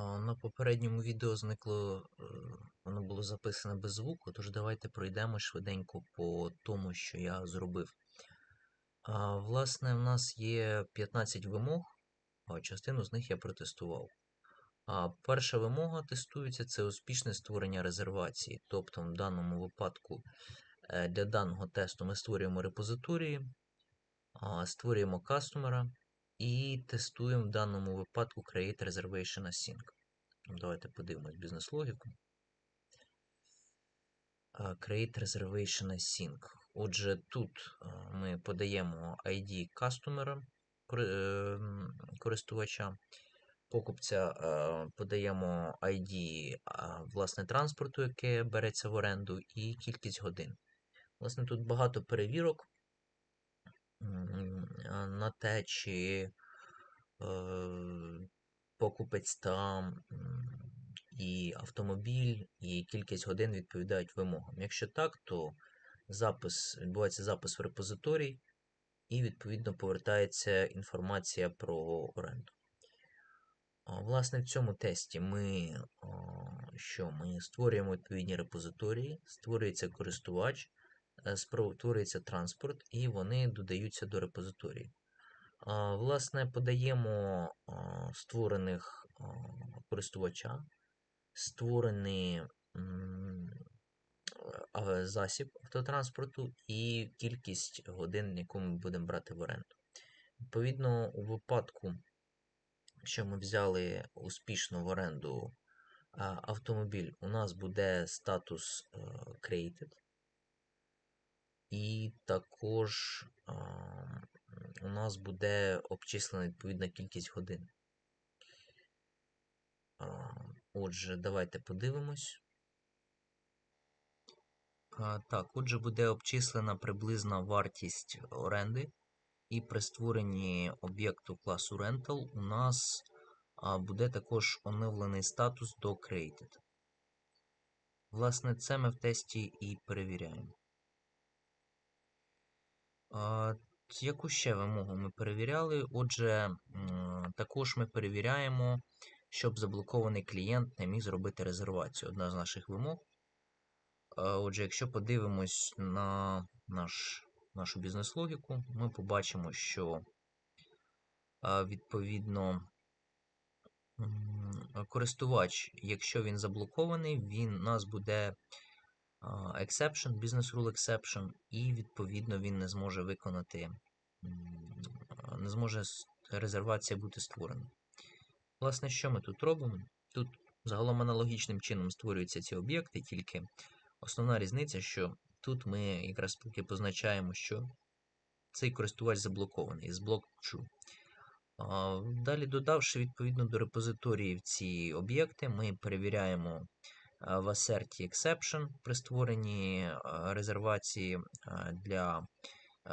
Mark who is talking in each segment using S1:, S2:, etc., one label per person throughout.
S1: На попередньому відео зникло, е, воно було записане без звуку, тож давайте пройдемо швиденько по тому, що я зробив. Власне, в нас є 15 вимог, частину з них я протестував. Перша вимога тестується це успішне створення резервації. Тобто, в даному випадку е, для даного тесту ми створюємо репозиторії, створюємо кастомера і тестуємо в даному випадку Create Reservation Async. Давайте подивимось бізнес-логіку. Create Reservation Async. Отже, тут ми подаємо ID кастомера е, користувача. Покупця е, подаємо ID власне транспорту, яке береться в оренду, і кількість годин. Власне, тут багато перевірок на те, чи е, покупець там і автомобіль, і кількість годин відповідають вимогам. Якщо так, то запис, відбувається запис в репозиторій, і відповідно повертається інформація про оренду. Власне, в цьому тесті ми, що ми створюємо відповідні репозиторії, створюється користувач, е, створюється транспорт, і вони додаються до репозиторії. Власне, подаємо створених користувача, створений засіб автотранспорту і кількість годин, яку ми будемо брати в оренду. Відповідно, у випадку, що ми взяли успішно в оренду автомобіль, у нас буде статус е, created. І також у нас буде обчислена відповідна кількість годин. Отже, давайте подивимось. Так, отже, буде обчислена приблизна вартість оренди. І при створенні об'єкту класу Rental у нас буде також оновлений статус до Created. Власне, це ми в тесті і перевіряємо. Яку ще вимогу ми перевіряли? Отже, також ми перевіряємо, щоб заблокований клієнт не міг зробити резервацію. Одна з наших вимог. Отже, якщо подивимось на наш, нашу бізнес-логіку, ми побачимо, що відповідно користувач, якщо він заблокований, він нас буде exception, business rule exception, і відповідно він не зможе виконати, не зможе резервація бути створена. Власне, що ми тут робимо? Тут загалом аналогічним чином створюються ці об'єкти, тільки основна різниця, що тут ми якраз таки позначаємо, що цей користувач заблокований з блок true. Далі, додавши відповідно до репозиторіїв ці об'єкти, ми перевіряємо в Asserty Exception при створенні резервації для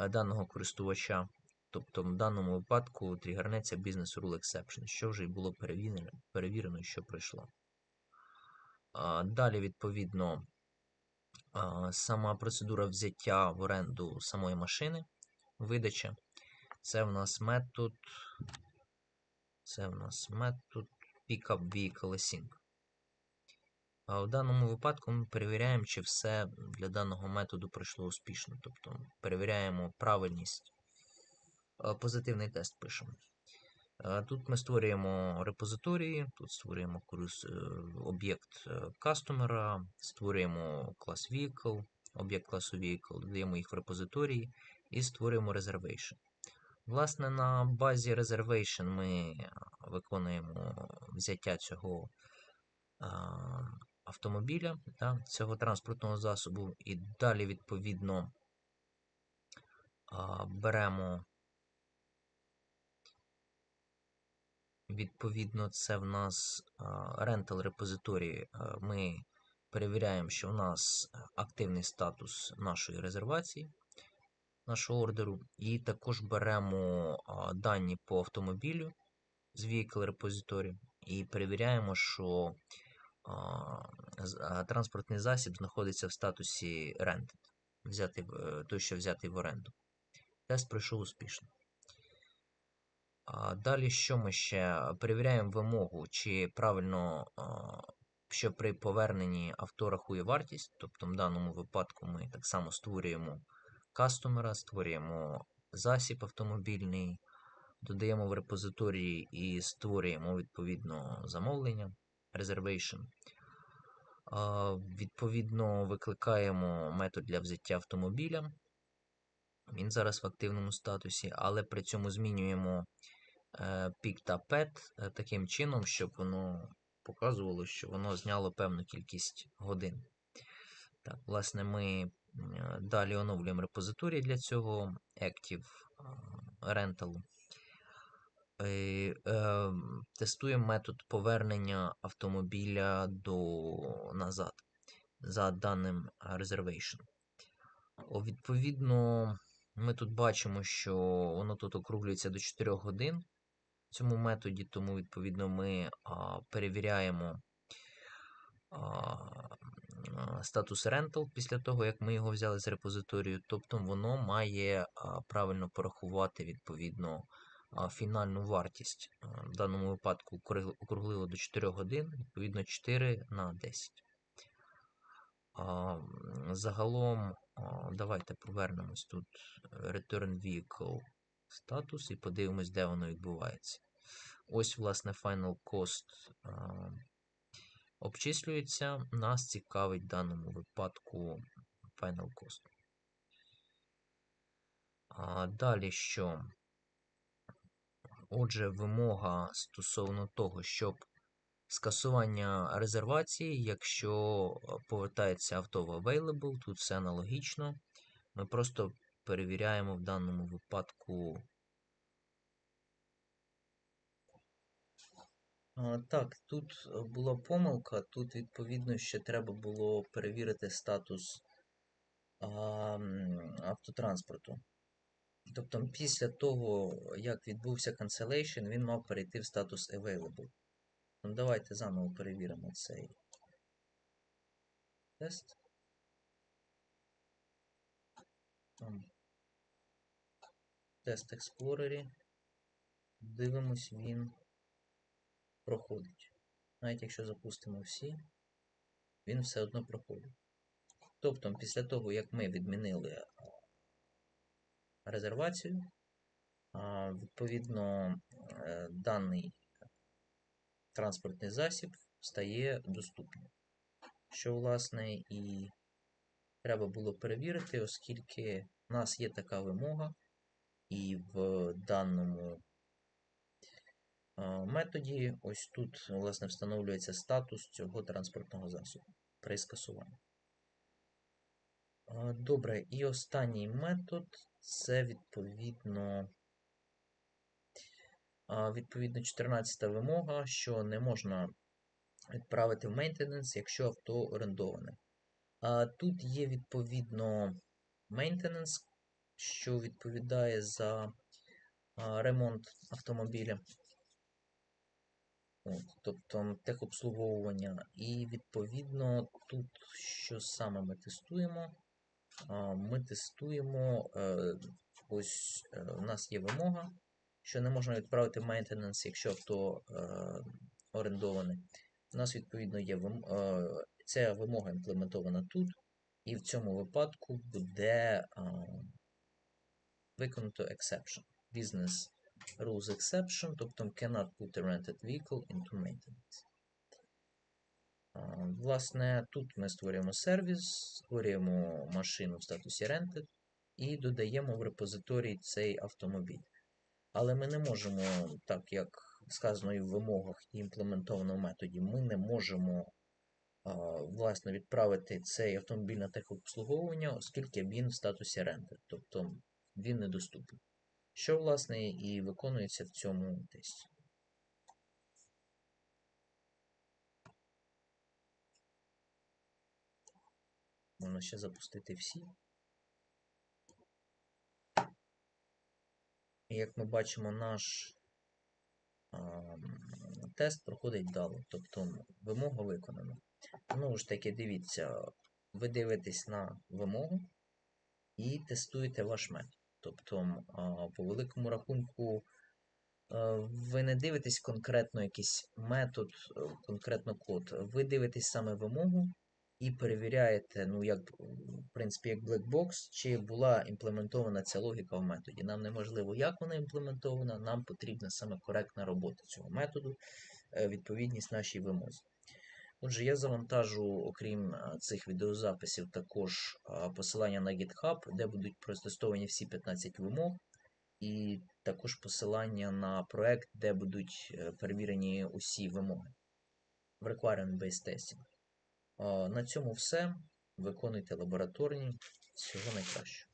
S1: даного користувача. Тобто в даному випадку тригернеться Business Rule Exception, що вже й було перевірено, перевірено що пройшло. Далі, відповідно, сама процедура взяття в оренду самої машини, видача. Це в нас метод. Це в нас метод Pickup Vehicle Async. В даному випадку ми перевіряємо, чи все для даного методу пройшло успішно. Тобто перевіряємо правильність. Позитивний тест пишемо. Тут ми створюємо репозиторії, тут створюємо е, об'єкт е, кастомера, створюємо клас Vehicle, об'єкт класу Vehicle, додаємо їх в репозиторії і створюємо reservation. Власне, на базі reservation ми е, виконуємо взяття цього автомобіля, да, цього транспортного засобу, і далі, відповідно, беремо. Відповідно, це в нас rental репозиторії. Ми перевіряємо, що у нас активний статус нашої резервації, нашого ордеру, і також беремо дані по автомобілю з vehicle repository і перевіряємо, що транспортний засіб знаходиться в статусі е, той, що взятий в оренду. Тест пройшов успішно. Далі що ми ще? Перевіряємо вимогу, чи правильно, що при поверненні авто рахує вартість. Тобто, в даному випадку ми так само створюємо кастомера, створюємо засіб автомобільний, додаємо в репозиторії і створюємо відповідно замовлення, reservation. Відповідно, викликаємо метод для взяття автомобіля. Він зараз в активному статусі, але при цьому змінюємо е, pick та pet е, таким чином, щоб воно показувало, що воно зняло певну кількість годин. Так, власне, ми далі оновлюємо репозиторій для цього Active е, Rental. Е, е, Тестуємо метод повернення автомобіля до назад за даним reservation. Відповідно, ми тут бачимо, що воно тут округлюється до 4 годин в цьому методі, тому, відповідно, ми а, перевіряємо а, статус rental після того, як ми його взяли з репозиторію. Тобто воно має а, правильно порахувати відповідно фінальну вартість. В даному випадку округлило до 4 годин, відповідно 4 на 10. Загалом, давайте повернемось тут е, Return Vehicle статус і подивимось, де воно відбувається. Ось, власне, Final Cost обчислюється. Нас цікавить в даному випадку Final Cost. А, Далі що? Отже, вимога стосовно того, щоб скасування резервації, якщо е, повертається авто в available, тут все аналогічно. Ми просто перевіряємо в даному випадку. Так, тут е, була помилка. Тут, відповідно, ще треба було перевірити статус а, автотранспорту. Тобто, після того, як відбувся cancellation, він мав перейти в статус available. Ну, давайте заново перевіримо цей тест. Тест Explorer. Дивимось, він проходить. Навіть якщо запустимо всі, він все одно проходить. Тобто, після того, як ми відмінили резервацію, відповідно, е, даний транспортний засіб стає доступним. Що, власне, і треба було перевірити, оскільки в нас є така вимога, і в даному методі ось тут, власне, встановлюється статус цього транспортного засобу при скасуванні. Добре, і останній метод це відповідно. Відповідно, 14 вимога, що не можна відправити в maintenance, якщо авто орендоване. Тут є відповідно maintenance, що відповідає за ремонт автомобіля. От, тобто техобслуговування. І відповідно тут, що саме ми тестуємо, ми тестуємо, е, ось е, у нас є вимога, що не можна відправити maintenance, якщо авто е, орендоване. У нас, відповідно, є ця вимога імплементована тут, і в цьому випадку буде виконано exception. Business rules exception, тобто cannot put a rented vehicle into maintenance. А, Власне, тут ми створюємо сервіс, створюємо машину в статусі rented і додаємо в репозиторій цей автомобіль. Але ми не можемо, так як сказано і в вимогах і імплементовано в методі, ми не можемо власне, відправити цей автомобіль на техобслуговування, оскільки він в статусі rented, тобто він недоступний. Що, власне, і виконується в цьому тесті. Можна ще запустити всі. І як ми бачимо, наш а, тест проходить вдало, тобто вимога виконана. Знову ж таки, дивіться, ви дивитесь на вимогу і тестуєте ваш метод. Тобто, а, по великому рахунку, ви не дивитесь конкретно якийсь метод, е, конкретно код. Ви дивитесь саме вимогу і перевіряєте, ну, як, в принципі, як blackbox, чи була імплементована ця логіка в методі. Нам не важливо, як вона імплементована, нам потрібна саме коректна робота цього методу, е, відповідність нашій вимозі. Отже, я завантажу, окрім е, цих відеозаписів, також е, посилання на GitHub, де будуть протестовані всі 15 вимог, і також посилання на проект, де будуть перевірені усі вимоги в Requirement-Based Testing. На цьому все. Виконуйте лабораторні. Всього найкращого.